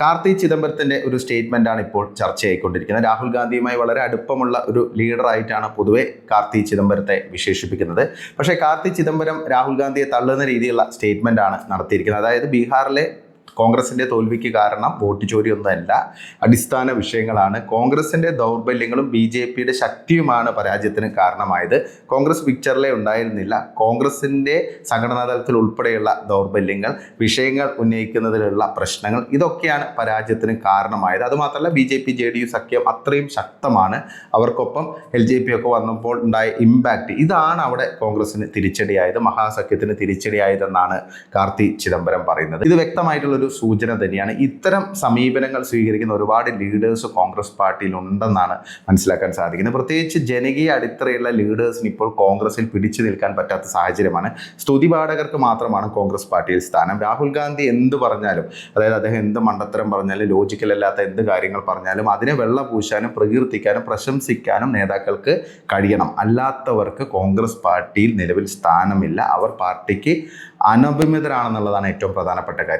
കാർത്തി ചിദംബരത്തിന്റെ ഒരു സ്റ്റേറ്റ്മെന്റ് ആണ് ഇപ്പോൾ ചർച്ചയായിക്കൊണ്ടിരിക്കുന്നത് രാഹുൽ ഗാന്ധിയുമായി വളരെ അടുപ്പമുള്ള ഒരു ലീഡറായിട്ടാണ് പൊതുവെ കാർത്തി ചിദംബരത്തെ വിശേഷിപ്പിക്കുന്നത്. പക്ഷേ കാർത്തി ചിദംബരം രാഹുൽ ഗാന്ധിയെ തള്ളുന്ന രീതിയിലുള്ള സ്റ്റേറ്റ്മെന്റ് ആണ് നടത്തിയിരിക്കുന്നത്. അതായത് ബീഹാറിലെ കോൺഗ്രസിന്റെ തോൽവിക്ക് കാരണം വോട്ട് ചോരിയൊന്നുമല്ല അടിസ്ഥാന വിഷയങ്ങളാണ്. കോൺഗ്രസിന്റെ ദൗർബല്യങ്ങളും ബി ജെ പിയുടെ ശക്തിയുമാണ് പരാജയത്തിന് കാരണമായത്. കോൺഗ്രസ് പിക്ചറിലെ ഉണ്ടായിരുന്നില്ല. കോൺഗ്രസിന്റെ സംഘടനാ തലത്തിൽ ഉൾപ്പെടെയുള്ള ദൗർബല്യങ്ങൾ വിഷയങ്ങൾ ഉന്നയിക്കുന്നതിലുള്ള പ്രശ്നങ്ങൾ ഇതൊക്കെയാണ് പരാജയത്തിന് കാരണമായത്. അതുമാത്രമല്ല B J P J D U സഖ്യം അത്രയും ശക്തമാണ്. അവർക്കൊപ്പം എൽ ജെ പി ഒക്കെ വന്നപ്പോൾ ഉണ്ടായ ഇമ്പാക്റ്റ് ഇതാണ് അവിടെ കോൺഗ്രസിന് തിരിച്ചടിയായത് മഹാസഖ്യത്തിന് തിരിച്ചടിയായതെന്നാണ് കാർത്തി ചിദംബരം പറയുന്നത്. ഇത് വ്യക്തമായിട്ടുള്ള ഒരു സൂചന തന്നെയാണ്. ഇത്തരം സമീപനങ്ങൾ സ്വീകരിക്കുന്ന ഒരുപാട് ലീഡേഴ്സ് കോൺഗ്രസ് പാർട്ടിയിൽ ഉണ്ടെന്നാണ് മനസ്സിലാക്കാൻ സാധിക്കുന്നത്. പ്രത്യേകിച്ച് ജനകീയ അടിത്തറയുള്ള ലീഡേഴ്സിന് ഇപ്പോൾ കോൺഗ്രസിൽ പിടിച്ചു നിൽക്കാൻ പറ്റാത്ത സാഹചര്യമാണ്. സ്തുതിപാഠകർക്ക് മാത്രമാണ് കോൺഗ്രസ് പാർട്ടിയിൽ സ്ഥാനം. രാഹുൽ ഗാന്ധി എന്ത് പറഞ്ഞാലും അതായത് അദ്ദേഹം എന്ത് മണ്ടത്തരം പറഞ്ഞാലും ലോജിക്കൽ അല്ലാത്ത എന്ത് കാര്യങ്ങൾ പറഞ്ഞാലും അതിനെ വെള്ള പൂശാനും പ്രകീർത്തിക്കാനും പ്രശംസിക്കാനും നേതാക്കൾക്ക് കഴിയണം. അല്ലാത്തവർക്ക് കോൺഗ്രസ് പാർട്ടിയിൽ നിലവിൽ സ്ഥാനമില്ല. അവർ പാർട്ടിക്ക് അനഭിമിതരാണെന്നുള്ളതാണ് ഏറ്റവും പ്രധാനപ്പെട്ട കാര്യം.